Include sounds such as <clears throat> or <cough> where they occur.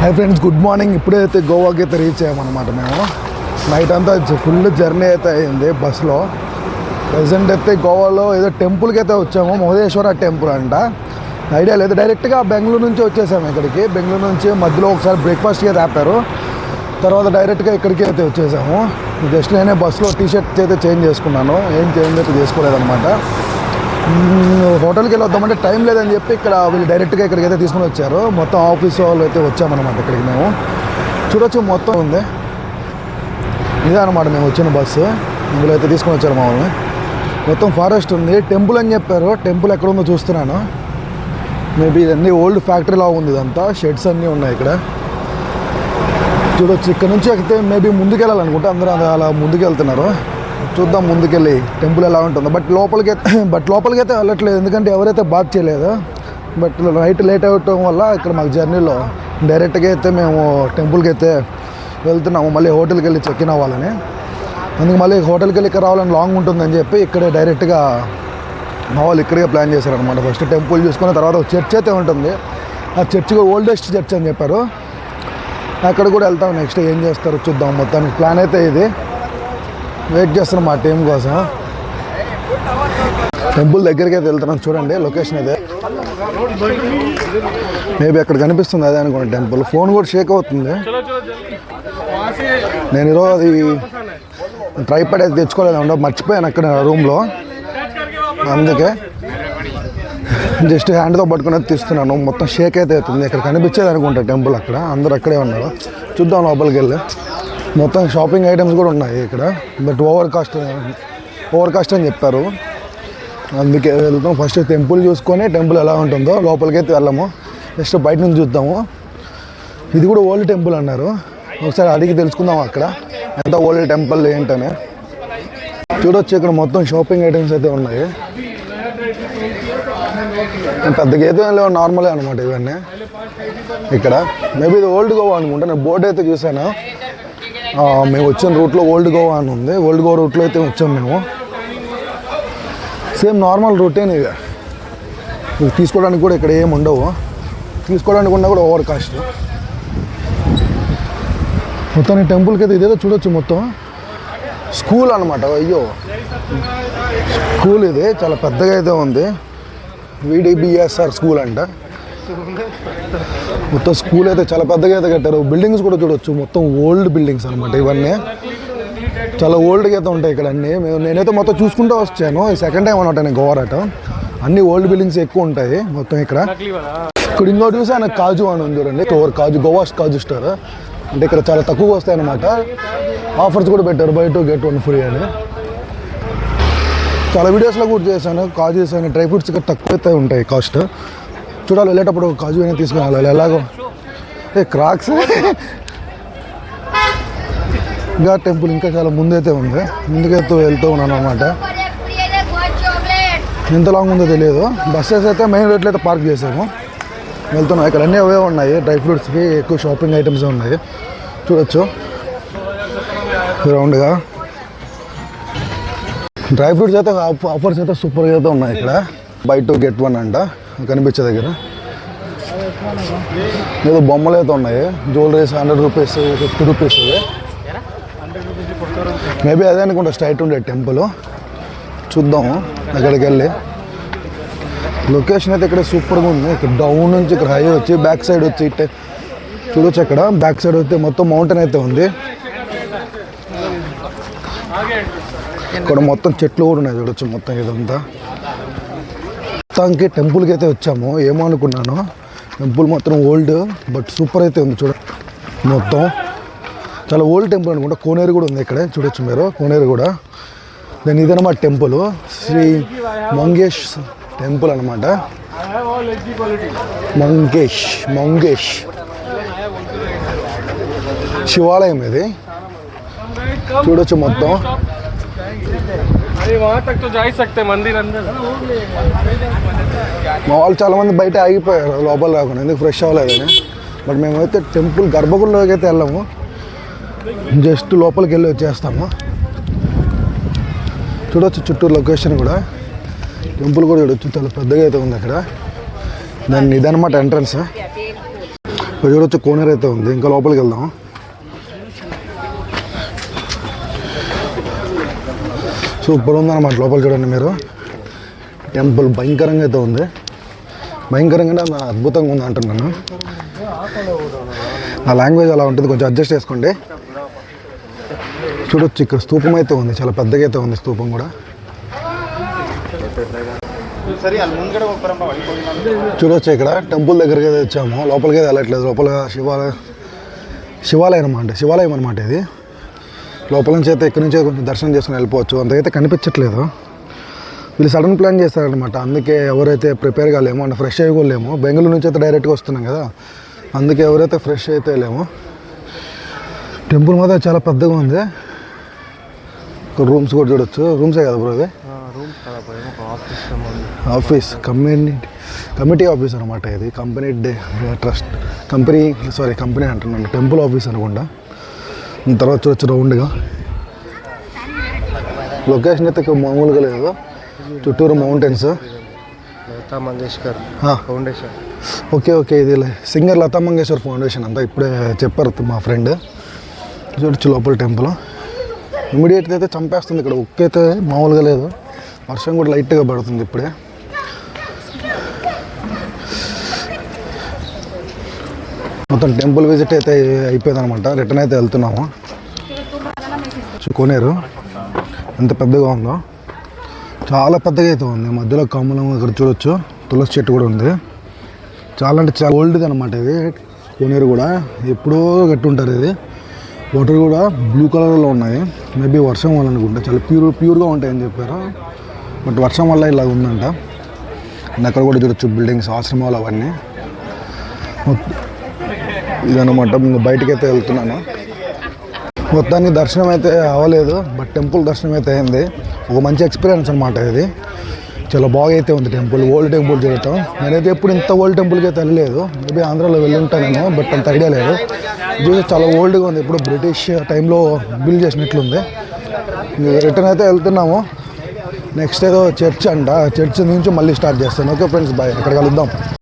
Hi friends good morning ఇప్పుడైతే గోవాకి అయితే రీచ్ అయ్యామన్నమాట మేము. నైట్ అంతా ఫుల్ జర్నీ అయితే అయింది బస్సులో. ప్రజెంట్ అయితే గోవాలో ఏదో టెంపుల్కి అయితే వచ్చాము మహదేశ్వర టెంపుల్ అంట. ఐడియా లేదు. డైరెక్ట్గా బెంగళూరు నుంచి వచ్చేసాము ఇక్కడికి. బెంగళూరు నుంచి మధ్యలో ఒకసారి బ్రేక్ఫాస్ట్కి అయితే ఆపారు. తర్వాత డైరెక్ట్గా ఇక్కడికి అయితే వచ్చేసాము. జస్ట్ నేనే బస్సులో టీషర్ట్ అయితే చేంజ్ చేసుకున్నాను. ఏం చేంజ్ అయితే చేసుకోలేదన్నమాట. హోటల్కి వెళ్ళి వద్దామంటే టైం లేదని చెప్పి ఇక్కడ వీళ్ళు డైరెక్ట్గా ఇక్కడికి అయితే తీసుకుని వచ్చారు. మొత్తం ఆఫీస్ వాళ్ళు అయితే వచ్చామన్నమాట ఇక్కడికి మేము. చూడొచ్చు మొత్తం ఉంది. ఇదే అనమాట మేము వచ్చిన బస్సు. ఇందులో అయితే తీసుకుని వచ్చారు మామూలు మొత్తం ఫారెస్ట్ ఉంది. టెంపుల్ అని చెప్పారు. టెంపుల్ ఎక్కడ ఉందో చూస్తున్నాను. మేబీ ఇదన్నీ ఓల్డ్ ఫ్యాక్టరీ ఉంది ఇదంతా. షెడ్స్ అన్నీ ఉన్నాయి ఇక్కడ. చూడొచ్చు. ఇక్కడ నుంచి అయితే మేబీ ముందుకెళ్ళాలనుకుంటే అందరూ అలా- అలా ముందుకు వెళ్తున్నారు చూద్దాం ముందుకెళ్ళి. టెంపుల్ ఎలా ఉంటుందో. బట్ లోపలికి అయితే <clears throat> బట్ లోపలికి అయితే వెళ్ళట్లేదు. ఎందుకంటే ఎవరైతే బాత్ చేయలేదు బట్ నైట్ లేట్ అవ్వటం వల్ల ఇక్కడ మాకు జర్నీలో డైరెక్ట్గా అయితే మేము టెంపుల్కి అయితే వెళ్తున్నాము. మళ్ళీ హోటల్కి వెళ్ళి చెక్ ఇన్ అవ్వాలని. అందుకు మళ్ళీ హోటల్కి వెళ్ళి ఇక్కడ రావాలని లాంగ్ ఉంటుందని చెప్పి ఇక్కడే డైరెక్ట్గా మా వాళ్ళు ఇక్కడే ప్లాన్ చేశారనమాట ఫస్ట్ టెంపుల్ చూసుకున్న తర్వాత చర్చ్ అయితే ఉంటుంది. ఆ చర్చ్ ఓల్డెస్ట్ చర్చ్ అని చెప్పారు. అక్కడ కూడా వెళ్తాం. నెక్స్ట్ ఏం చేస్తారో చూద్దాం. మొత్తానికి ప్లాన్ అయితే ఇది. వెయిట్ చేస్తున్నాం మా టీం కోసం. టెంపుల్ దగ్గరికి అయితే వెళ్తున్నాం. చూడండి లొకేషన్ అయితే. మేబీ అక్కడ కనిపిస్తుంది అదే అనుకోండి టెంపుల్. ఫోన్ కూడా షేక్ అవుతుంది. నేను ఈరోజు అది ట్రైపాడ్ అయితే తెచ్చుకోలేదు మర్చిపోయాను అక్కడ రూమ్లో. అందుకే జస్ట్ హ్యాండ్తో పట్టుకునేది తీస్తున్నాను. మొత్తం షేక్ అయితే అవుతుంది. ఇక్కడ కనిపించేది అనుకుంటా టెంపుల్ అక్కడ. అందరు అక్కడే ఉన్నారు. చూద్దాం లోపలికి వెళ్ళి. మొత్తం షాపింగ్ ఐటమ్స్ కూడా ఉన్నాయి ఇక్కడ. But over cost over cost అని చెప్పారు. అందుకే వెళ్తాం. ఫస్ట్ టెంపుల్ చూసుకొని టెంపుల్ ఎలా ఉంటుందో లోపలికైతే అయితే వెళ్ళము. జస్ట్ బయట నుంచి చూద్దాము. ఇది కూడా ఓల్డ్ టెంపుల్ అన్నారు. ఒకసారి అడిగి తెలుసుకుందాం అక్కడ. ఎంత ఓల్డ్ టెంపుల్ ఏంటని. చూడొచ్చు ఇక్కడ మొత్తం షాపింగ్ ఐటమ్స్ అయితే ఉన్నాయి. పెద్ద అయితే లేవు నార్మలే అనమాట ఇవన్నీ. ఇక్కడ మేబీ ఇది ఓల్డ్ గోవా అనుకుంటా. నేను బోర్డు అయితే చూసాను మేము వచ్చిన రూట్లో ఓల్డ్ గోవా అని ఉంది. ఓల్డ్ గోవా రూట్లో అయితే వచ్చాం మేము. సేమ్ నార్మల్ రూటేనే ఇక. ఇవి తీసుకోవడానికి కూడా ఇక్కడ ఏమి ఉండవు. తీసుకోవడానికి ఉన్నా కూడా ఓవర్ కాస్ట్. మొత్తం ఈ టెంపుల్కి అయితే ఇదేదో చూడొచ్చు మొత్తం. స్కూల్ అనమాట అయ్యో. స్కూల్ ఇది. చాలా పెద్దగా అయితే ఉంది. విడిబిఎస్ఆర్ స్కూల్ అంట. మొత్తం స్కూల్ అయితే చాలా పెద్దగా అయితే కట్టారు. బిల్డింగ్స్ కూడా చూడొచ్చు. మొత్తం ఓల్డ్ బిల్డింగ్స్ అనమాట ఇవన్నీ. చాలా ఓల్డ్గా అయితే ఉంటాయి ఇక్కడ అన్నీ. నేనైతే మొత్తం చూసుకుంటూ వచ్చాను. ఈ సెకండ్ టైం అనమాట నేను గోవారాట అన్ని ఓల్డ్ బిల్డింగ్స్ ఎక్కువ ఉంటాయి మొత్తం ఇక్కడ. ఇక్కడ ఇంకోటి చూసి ఆయన కాజు అని ఉంది చూడండి. ఓవర్ కాజు గోవా కాజు స్టార్. అంటే ఇక్కడ చాలా తక్కువగా వస్తాయన్నమాట ఆఫర్స్ కూడా పెట్టారు. Buy two get one free అని. చాలా వీడియోస్లో కూడా చేశాను. కాజు చేశాను. డ్రై ఫ్రూట్స్ ఇక్కడ తక్కువ అయితే ఉంటాయి కాస్ట్. చూడాలి వెళ్ళేటప్పుడు కాజు అయినా తీసుకుని వెళ్ళాలి ఎలాగో. ఏ క్రాక్స్? ఇంకా టెంపుల్ ఇంకా చాలా ముందైతే ఉంది. ముందుకైతే వెళ్తూ ఉన్నాను అనమాట ఎంత లాంగ్ ఉందో తెలియదు. బస్సెస్ అయితే మెయిన్ రోడ్లో అయితే పార్క్ చేసాము వెళ్తున్నాం. ఇక్కడ అన్నీ అవే ఉన్నాయి. డ్రై ఫ్రూట్స్కి ఎక్కువ షాపింగ్ ఐటమ్స్ ఉన్నాయి. చూడొచ్చు. రౌండ్గా. డ్రై ఫ్రూట్స్ అయితే ఆఫర్స్ అయితే సూపర్గా అయితే ఉన్నాయి ఇక్కడ. బై టూ గెట్ వన్ అంట. కనిపించే దగ్గర. ఏదో బొమ్మలు అయితే ఉన్నాయి. Jewelleries hundred rupees fifty rupees maybe అదే అనుకుంటా స్ట్రైట్ ఉండే టెంపుల్. చూద్దాము అక్కడికి వెళ్ళి. లొకేషన్ అయితే ఇక్కడ సూపర్గా ఉంది. ఇక్కడ డౌన్ నుంచి ఇక్కడ హైవే వచ్చి బ్యాక్ సైడ్ వచ్చి చూడొచ్చు అక్కడ. బ్యాక్ సైడ్ వస్తే మొత్తం మౌంటైన్ అయితే ఉంది. ఇక్కడ మొత్తం చెట్లు కూడా ఉన్నాయి చూడొచ్చు మొత్తం ఇదంతా. మొత్తానికి టెంపుల్కి అయితే వచ్చాము. ఏమో అనుకున్నాను. టెంపుల్ మాత్రం ఓల్డ్ బట్ సూపర్ అయితే ఉంది చూడ మొత్తం. చాలా ఓల్డ్ టెంపుల్ అనుకుంటా. కోనేరు కూడా ఉంది ఇక్కడ చూడొచ్చు మీరు. కోనేరు కూడా. దాని ఇదనమాట టెంపుల్. శ్రీ మంగేష్ టెంపుల్ అనమాట మంగేష్ మంగేష్. శివాలయం ఇది. చూడొచ్చు మొత్తం. अरे वहाँ तक तो जा ही सकते हैं मंदिर अंदर మా వాళ్ళు చాలా మంది బయట ఆగిపోయారు లోపల రాకుండా ఎందుకు ఫ్రెష్ అవ్వలేదని బట్ మేమైతే టెంపుల్ గర్భగుడిలోకి అయితే వెళ్ళాము జస్ట్ లోపలికి వెళ్ళి వచ్చేస్తాము చూడొచ్చు చుట్టూ లొకేషన్ కూడా టెంపుల్ కూడా చూడొచ్చు చాలా పెద్దగా అయితే ఉంది అక్కడ దాన్ని ఇదనమాట ఎంట్రన్స్ ఇక్కడ చూడొచ్చు కోనేరు అయితే ఉంది ఇంకా లోపలికి వెళ్దాం సూపర్ ఉందన్నమాట లోపల చూడండి మీరు. టెంపుల్ భయంకరంగా అయితే ఉంది. భయంకరంగా అంటే అద్భుతంగా ఉంది అంటున్నాను. నా లాంగ్వేజ్ అలా ఉంటుంది కొంచెం అడ్జస్ట్ చేసుకోండి. చూడొచ్చు ఇక్కడ స్తూపం అయితే ఉంది చాలా పెద్దగా అయితే ఉంది స్తూపం కూడా. చూడొచ్చు ఇక్కడ టెంపుల్ దగ్గరికి అయితే వచ్చాము. లోపలికి అయితే వెళ్ళట్లేదు లోపల శివాలయ శివాలయం అనమాట శివాలయం అనమాట ఇది. లోపల నుంచి అయితే ఇక్కడి నుంచి కొంచెం దర్శనం చేసుకుని వెళ్ళిపోవచ్చు. అంతకైతే కనిపించట్లేదు. వీళ్ళు సడన్ ప్లాన్ చేస్తారనమాట అందుకే ఎవరైతే ప్రిపేర్ కాలేమో అంటే ఫ్రెష్ అయ్యలేము బెంగళూరు నుంచి అయితే డైరెక్ట్గా వస్తున్నాం కదా. అందుకే ఎవరైతే ఫ్రెష్ అయితే లేమో టెంపుల్ మాత్రం చాలా పెద్దగా ఉంది. రూమ్స్ కూడా చూడొచ్చు. రూమ్సే కదా bro office office community committee office అనమాట ఇది. Company the trust company sorry company అంటున్నాను. టెంపుల్ ఆఫీస్ అనుకుంటా. తర్వాత చూడొచ్చు రౌండ్గా. లొకేషన్ అయితే మామూలుగా లేదు చుట్టూరు mountains Lata Mangeshkar foundation. Okay okay ఇది సింగర్ లతా మంగేశ్వర్ ఫౌండేషన్ అంతా ఇప్పుడే చెప్పారు మా ఫ్రెండ్ చూడొచ్చు లోపల టెంపుల్ ఇమీడియట్గా అయితే చంపేస్తుంది ఇక్కడ. ఉక్కు అయితే మామూలుగా లేదు. వర్షం కూడా లైట్గా పడుతుంది ఇప్పుడే. మొత్తం టెంపుల్ విజిట్ అయితే అయిపోయింది అనమాట రిటర్న్ అయితే వెళ్తున్నాము. చూ- కోనేరు ఎంత పెద్దగా ఉందో. చాలా పెద్దగా అయితే ఉంది. మధ్యలో కమలం ఇక్కడ చూడొచ్చు. తులసి చెట్టు కూడా ఉంది. చాలా అంటే చాలా ఓల్డ్ది అనమాట ఇది. కోనేరు కూడా. ఎప్పుడో కట్టి ఉంటారు ఇది. వాటర్ కూడా బ్లూ కలర్లో ఉన్నాయి. మేబీ వర్షం వల్ల అనుకుంటా. చాలా ప్యూర్ ప్యూర్గా ఉంటాయని చెప్పారు. బట్ వర్షం వల్ల ఇలా ఉందంట. అక్కడ కూడా చూడొచ్చు బిల్డింగ్స్ ఆశ్రమాలు అవన్నీ. ఇదన్నమాట. బయటకైతే అయితే వెళ్తున్నాను. మొత్తానికి దర్శనం అయితే అవ్వలేదు బట్ టెంపుల్ దర్శనం అయితే అయింది. ఒక మంచి ఎక్స్పీరియన్స్ అనమాట ఇది. చాలా బాగా అయితే ఉంది టెంపుల్ ఓల్డ్ టెంపుల్ చూడటం. నేనైతే ఎప్పుడు ఇంత ఓల్డ్ టెంపుల్కి అయితే వెళ్ళలేదు. మేబీ ఆంధ్రాలో వెళ్ళి ఉంటానేమో బట్ అంత ఐడియా లేదు. చూసి చాలా ఓల్డ్గా ఉంది. ఇప్పుడు బ్రిటిష్ టైంలో బిల్డ్ చేసినట్లుంది. రిటర్న్ అయితే వెళ్తున్నాము. నెక్స్ట్ ఏదో చర్చ్ అంట. చర్చ్ నుంచి మళ్ళీ స్టార్ట్ చేస్తాను. Okay friends bye. అక్కడ కలుద్దాం.